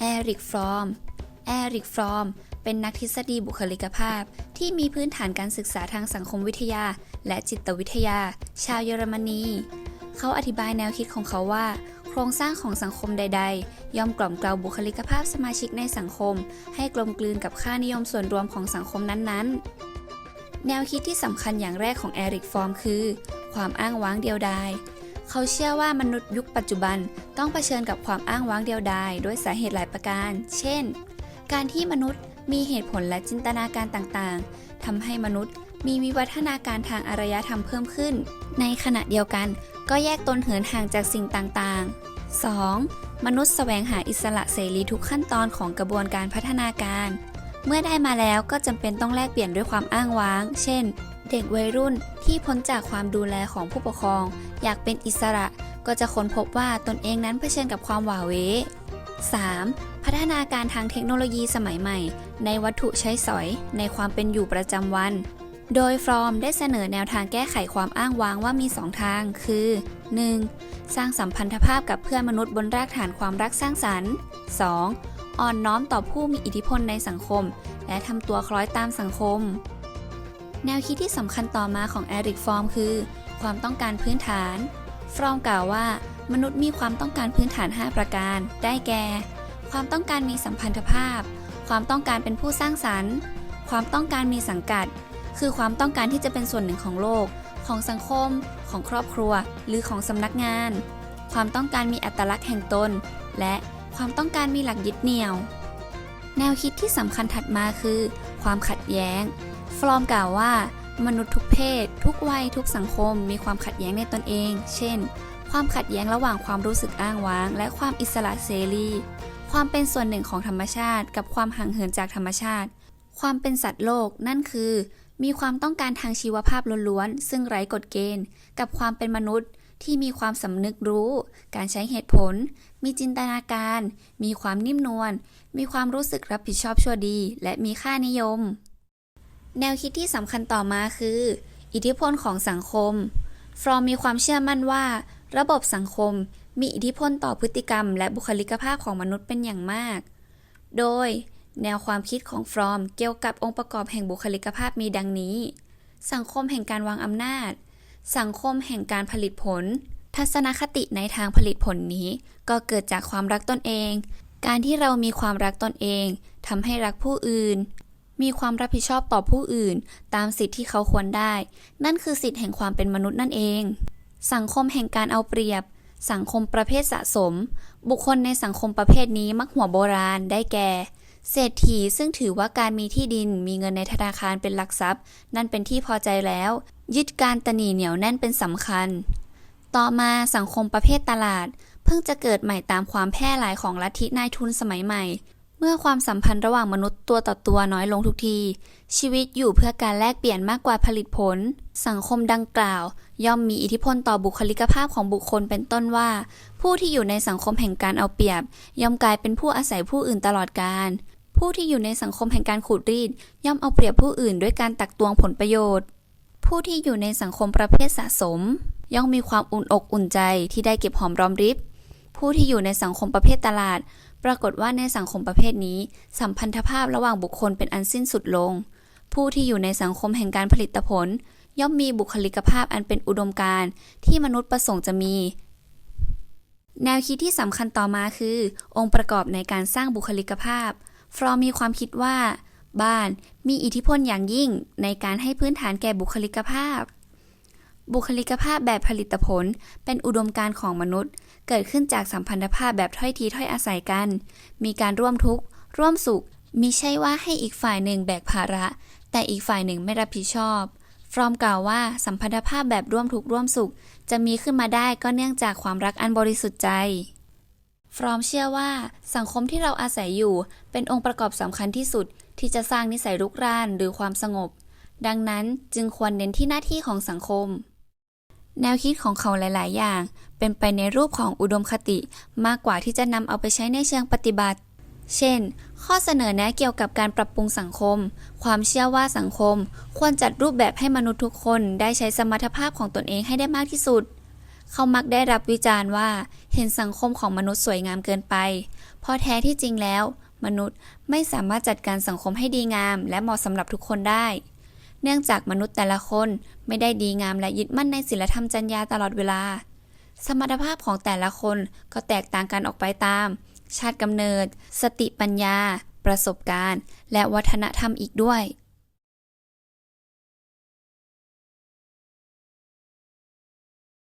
แอริกฟรอมแอริกฟรอมเป็นนักทฤษฎีบุคลิกภาพ ที่มีพื้นฐานการศึกษาทางสังคมวิทยา และจิตวิทยา ชาวเยอรมนี เขาอธิบายแนวคิดของเขาว่า โครงสร้างของสังคมใด ๆ ย่อมกล่อมเกลาบุคลิกภาพสมาชิกในสังคม ให้กลมกลืนกับค่านิยมส่วนรวมของสังคมนั้นๆ แนวคิดที่สำคัญอย่างแรกของแอริกฟอร์มคือ ความอ้างว้างเดียวดาย เขาเชื่อว่ามนุษย์ยุคปัจจุบันต้องเผชิญกับความอ้างว้างเดียวดายด้วยสาเหตุหลายประการ เช่น การที่มนุษย์มีเหตุผลและจินตนาการต่างๆทำให้มนุษย์มีวิวัฒนาการทางอารยธรรมเพิ่มขึ้น ในขณะเดียวกัน ก็แยกตนเหินห่างจากสิ่งต่างๆ 2. มนุษย์แสวงหาอิสระเสรีทุกขั้นตอนของกระบวนการพัฒนาการ เมื่อได้มาแล้วก็จำเป็นต้องแลกเปลี่ยนด้วยความอ้างว้าง เช่น เด็กวัยรุ่นที่พ้นจากความดูแลของผู้ปกครอง อยากเป็นอิสระก็จะค้นพบว่าตนเองนั้นเผชิญกับความหวาเว 3. พัฒนาการทางเทคโนโลยีสมัยใหม่ ในวัตถุใช้สอย ในความเป็นอยู่ประจำวัน โดยฟรอมได้เสนอแนวทางแก้ไขความอ้างว้างว่ามี 2 ทาง คือ 1. สร้างสัมพันธภาพกับเพื่อนมนุษย์บนรากฐานความรักสร้างสรรค์ 2. อ่อนน้อมต่อผู้มีอิทธิพลในสังคม และทำตัวคล้อยตามสังคม แนวคิดที่สำคัญต่อมาของแอริกฟอร์มคือ ความต้องการพื้นฐาน ฟรอมกล่าวว่า มนุษย์มีความต้องการพื้นฐาน 5 ประการ ได้แก่ ความต้องการมีสัมพันธภาพ ความต้องการเป็นผู้สร้างสรรค์ ความต้องการมีสังกัด คือความต้องการที่จะเป็นส่วนหนึ่งของโลก ของสังคม ของครอบครัว หรือของสำนักงาน ความต้องการมีอัตลักษณ์แห่งตน และความต้องการมีหลักยึดเหนี่ยว แนวคิดที่สำคัญถัดมาคือ ความขัดแย้ง ฟลอมกล่าวว่ามนุษย์ทุกเพศ ทุกวัยทุกสังคม มีความขัดแย้งในตนเอง เช่น ความขัดแย้งระหว่างความรู้สึกอ้างว้าง และความอิสระเสรี ความเป็นส่วนหนึ่งของธรรมชาติ กับความห่างเหินจากธรรมชาติ ความเป็นสัตว์โลกนั่นคือ มีความต้องการทางชีวภาพล้วนๆซึ่งไร้กฎเกณฑ์ กับความเป็นมนุษย์ที่มีความสำนึกรู้ การใช้เหตุผล มีจินตนาการ มีความนิ่มนวล มีความรู้สึกรับผิดชอบชั่วดี และมีค่านิยม แนวคิดที่สำคัญต่อมาคือ อิทธิพลของสังคม ฟรอมมีความเชื่อมั่นว่า ระบบสังคมมีอิทธิพลต่อพฤติกรรม และบุคลิกภาพของมนุษย์เป็นอย่างมาก โดย แนวความคิดของฟรอมเกี่ยวกับองค์ประกอบแห่งบุคลิกภาพมีดังนี้ สังคมแห่งการวางอำนาจ สังคมแห่งการผลิตผล ทัศนคติในทางผลิตผลนี้ ก็เกิดจากความรักตนเอง การที่เรามีความรักตนเองทำให้รักผู้อื่น มีความรับผิดชอบต่อผู้อื่น ตามสิทธิที่เขาควรได้ นั่นคือสิทธิแห่งความเป็นมนุษย์นั่นเอง สังคมแห่งการเอาเปรียบ สังคมประเภทสะสม บุคคลในสังคมประเภทนี้มักหัวโบราณได้แก่ เศรษฐีซึ่งถือว่าการมีที่ดินมีเงินในธนาคารเป็นหลักทรัพย์ นั่นเป็นที่พอใจแล้ว ยึดการตนีเหนียวแน่นเป็นสำคัญ ต่อมาสังคมประเภทตลาด เพิ่งจะเกิดใหม่ตามความแพร่หลายของลัทธินายทุนสมัยใหม่ เมื่อความสัมพันธ์ระหว่างมนุษย์ตัวต่อตัวน้อยลงทุกที ชีวิตอยู่เพื่อการแลกเปลี่ยนมากกว่าผลิตผล สังคมดังกล่าว ย่อมมีอิทธิพลต่อบุคลิกภาพของบุคคลเป็นต้นว่า ผู้ที่อยู่ในสังคมแห่งการเอาเปรียบ ย่อมกลายเป็นผู้อาศัยผู้อื่นตลอดกาลผู้ที่อยู่ในสังคมแห่งการขูดรีด ย่อมเอาเปรียบผู้อื่นด้วยการตักตวงผลประโยชน์ ผู้ที่อยู่ในสังคมประเภทสะสม ย่อมมีความอุ่นอกอุ่นใจที่ได้เก็บหอมรอมริบ ผู้ที่อยู่ในสังคมประเภทตลาด ปรากฏว่าในสังคมประเภทนี้ สัมพันธภาพระหว่างบุคคลเป็นอันสิ้นสุดลง ผู้ที่อยู่ในสังคมแห่งการผลิตผล ย่อมมีบุคลิกภาพอันเป็นอุดมการณ์ที่มนุษย์ประสงค์จะมี แนวคิดที่สำคัญต่อมาคือ องค์ประกอบในการสร้างบุคลิกภาพฟรอมมีความคิดว่า บ้านมีอิทธิพลอย่างยิ่งในการให้พื้นฐานแก่บุคลิกภาพ บุคลิกภาพแบบผลิตผล เป็นอุดมการณ์ของมนุษย์ เกิดขึ้นจากสัมพันธภาพแบบถ้อยทีถ้อยอาศัยกัน มีการร่วมทุกข์ ร่วมสุขมิใช่ว่าให้อีกฝ่ายหนึ่งแบกภาระ แต่อีกฝ่ายหนึ่งไม่รับผิดชอบ ฟรอมกล่าวว่าสัมพันธภาพแบบร่วมทุกข์ร่วมสุข จะมีขึ้นมาได้ก็เนื่องจากความรักอันบริสุทธิ์ใจ ฟรอมเชื่อว่าสังคมที่เราอาศัยอยู่ เป็นองค์ประกอบสำคัญที่สุด ที่จะสร้างนิสัยรุกรานหรือความสงบ ดังนั้นจึงควรเน้นที่หน้าที่ของสังคม แนวคิดของเขาหลาย ๆ อย่าง เป็นไปในรูปของอุดมคติ มากกว่าที่จะนำเอาไปใช้ในเชิงปฏิบัติ เช่น ข้อเสนอแนะเกี่ยวกับการปรับปรุงสังคม ความเชื่อว่าสังคม ควรจัดรูปแบบให้มนุษย์ทุกคนได้ใช้สมรรถภาพของตนเองให้ได้มากที่สุด เขามักได้รับวิจารณ์ว่า เห็นสังคมของมนุษย์สวยงามเกินไป เพอแท้ที่จริงแล้ว มนุษย์ไม่สามารถจัดการสังคมให้ดีงาม และเหมาะสำหรับทุกคนได้ เนื่องจากมนุษย์แต่ละคนไม่ได้ดีงามและยึดมั่นในศีลธรรมจรรยาตลอดเวลา สมรรถภาพของแต่ละคนก็แตกต่างกันออกไปตาม ชาติกำเนิด สติปัญญา ประสบการณ์ และวัฒนธรรมอีกด้วย